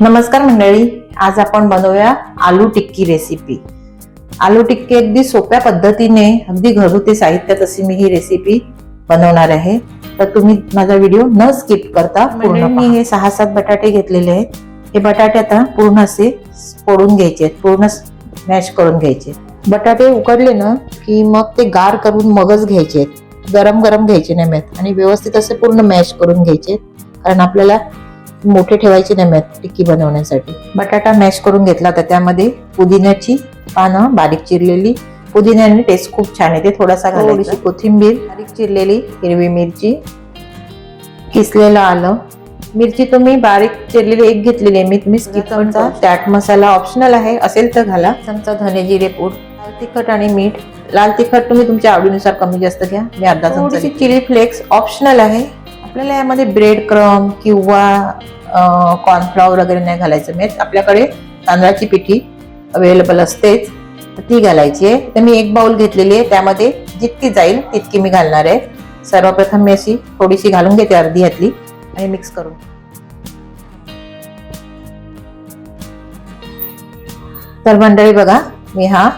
नमस्कार मंडळी आज आपण बनवूया आलू टिक्की रेसिपी आलू टिक्की अगदी सोप्या पद्धतीने अगदी घरगुती साहित्यात अशी मी ही रेसिपी बनवणार आहे. तर तुम्ही माझा व्हिडिओ न स्किप करता पूर्ण मी हे सहा सात बटाटे घेतलेले आहेत. हे बटाटे आता पूर्ण असे फोडून घ्यायचे आहेत पूर्ण मॅश करून घ्यायचे बटाटे उकडले ना की मग ते गार करून मगच घ्यायचे आहेत. गरम गरम घ्यायचे नाही आणि व्यवस्थित असे पूर्ण मॅश करून घ्यायचे कारण आपल्याला मोठे ठेवायचे नाही आहेत टिक्की बनवण्यासाठी. बटाटा मॅश करून घेतला तर त्यामध्ये पुदिन्याची पानं बारीक चिरलेली. पुदिन्याने टेस्ट खूप छान येते थोडासा घालायची. कोथिंबीर. बारीक चिरलेली हिरवी मिरची. किसलेलं आलं. मिरची तुम्ही बारीक चिरलेली एक घेतलेली आहे मी चमचा चाट मसाला ऑप्शनल आहे असेल तर घाला. चमचा धने जिरे पूड. लाल तिखट आणि मीठ. लाल तिखट तुम्ही तुमच्या आवडीनुसार कमी जास्त घ्या. मी अर्धा चमचा चिली फ्लेक्स ऑप्शनल आहे. आपल्याला यामध्ये ब्रेड क्रम किंवा कॉर्नफ्लॉवर वगैरे नाही घालायचं मी आपल्याकडे तांदळाची पिठी अवेलेबल असतेच. तर ती घालायची आहे. तर मी एक बाउल घेतलेली आहे. त्यामध्ये जितकी जाईल तितकी मी घालणार आहे. सर्वप्रथम मी अशी थोडीशी घालून घेते अर्धी ह्यातली आणि मिक्स करून. तर मंडळी बघा मी हा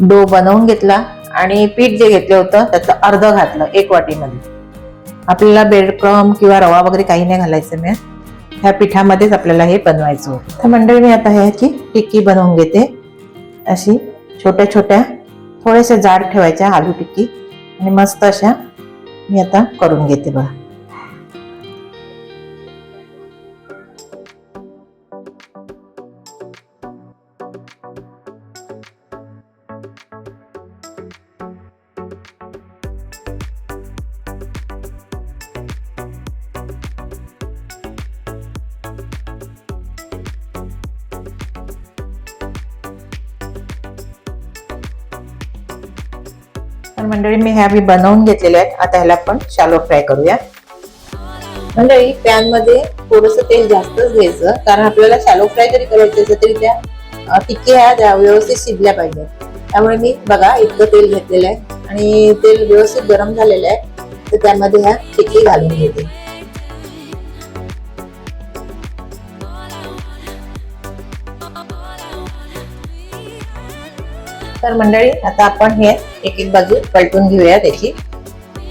डो बनवून घेतला आणि पीठ जे घेतलं होतं त्याचं अर्ध घातलं एक वाटीमध्ये. आपल्याला ब्रेड किंवा रवा वगैरे काही नाही घालायचं मी. ह्या पिठामध्येच आपल्याला हे बनवायचं. होतं तर मंडळी मी आता ह्याची टिक्की बनवून घेते. अशी छोट्या छोट्या थोड्याशा जाड ठेवायच्या आलू टिक्की. आणि मस्त अशा मी आता करून घेते बघा. तर मंडळी मी ह्या मी बनवून घेतलेल्या आहेत. आता ह्याला आपण शालो फ्राय करूया. मंडळी पॅनमध्ये थोडस तेल जास्तच घ्यायचं कारण आपल्याला शालो फ्राय जरी करायचं असेल तरी त्या टिक्के टिक्की ह्या व्यवस्थित शिजल्या पाहिजेत. त्यामुळे मी बघा इतकं तेल घेतलेलं आहे. आणि तेल व्यवस्थित गरम झालेलं आहे. तर त्यामध्ये ह्या टिक्की घालून घेते. तर मंडळी आता आपण हे एक एक बाजू पलटून घेऊया त्याची.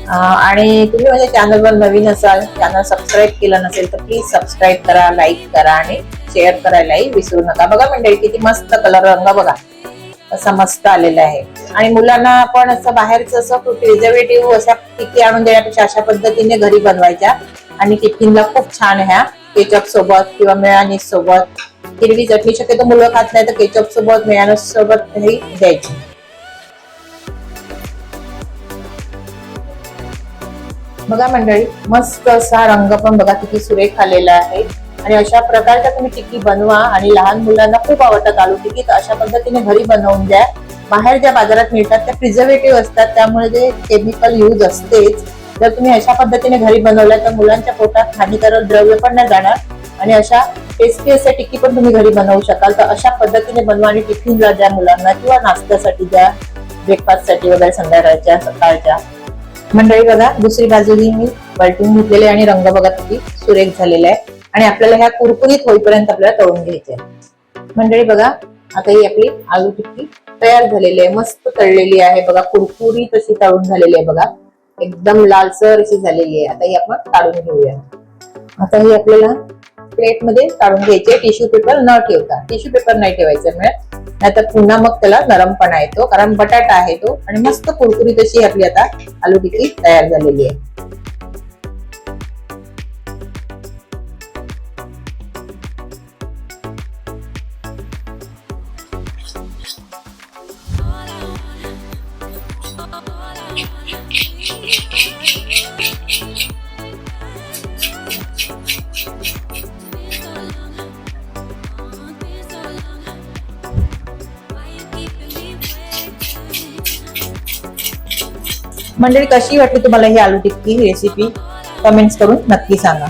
आणि तुम्ही माझ्या चॅनलवर नवीन असाल चॅनल सबस्क्राईब केलं नसेल तर प्लीज सबस्क्राईब करा लाईक करा आणि शेअर करायलाही विसरू नका. बघा मंडळी किती मस्त कलर रंग बघा. असा मस्त आलेला आहे. आणि मुलांना आपण असं बाहेरचं असं प्रिझर्वेटिव्ह अशा टिक्की आणून देण्यापेक्षा अशा पद्धतीने घरी बनवायच्या. आणि टिफिनला खूप छान ह्या केचप सोबत किंवा मिळाणी सोबत हिरवी चटणी शक्यतो मुलं खात नाही तर केचप सोबत मेळानीस सोबत ही द्यायची. बघा मंडळी मस्त असा रंग पण बघा किती सुरेख आलेला आहे. आणि अशा प्रकारच्या तुम्ही टिक्की बनवा आणि लहान मुलांना खूप आवडतात आलू टिक्की तर अशा पद्धतीने घरी बनवून द्या. बाहेर ज्या बाजारात मिळतात त्या प्रिझर्वेटिव्ह असतात त्यामुळे जे केमिकल यूज असतेच. जर तुम्ही अशा पद्धतीने घरी बनवल्या तर मुलांच्या पोटात हानिकारक द्रव्य पण नाही जाणार. आणि अशा टेस्टी अशा टिक्की पण तुम्ही घरी बनवू शकाल. तर अशा पद्धतीने बनवा आणि टिफिनला द्या मुलांना किंवा नाश्त्यासाठी द्या ब्रेकफास्टसाठी वगैरे संध्याकाळच्या सकाळच्या. मंडळी बघा दुसरी बाजूही मी पलटून घेतलेली आणि रंग बघा किती सुरेख झालेला आहे. आणि आपल्याला ह्या कुरकुरीत होईपर्यंत आपल्याला तळून घ्यायचे मंडळी बघा आता ही आपली आलू टिक्की तयार झालेली आहे मस्त तळलेली आहे. बघा कुरकुरीत अशी तळून झालेली आहे बघा. एकदम लालसर अशी झालेली आहे. आता ही आपण काढून घेऊया. आता ही आपल्याला प्लेटमध्ये काढून घ्यायचे. टिश्यू पेपर न ठेवता. टिश्यू पेपर नाही ठेवायचा मिळत. नाहीतर पुन्हा मग त्याला नरमपणा येतो. कारण बटाटा आहे तो. आणि मस्त कुरकुरीत अशी आपली आता आलू टिकी तयार झालेली आहे. मंडळी कशी वाटली तुम्हाला ही आलू टिक्की रेसिपी कमेंट्स करून नक्की सांगा.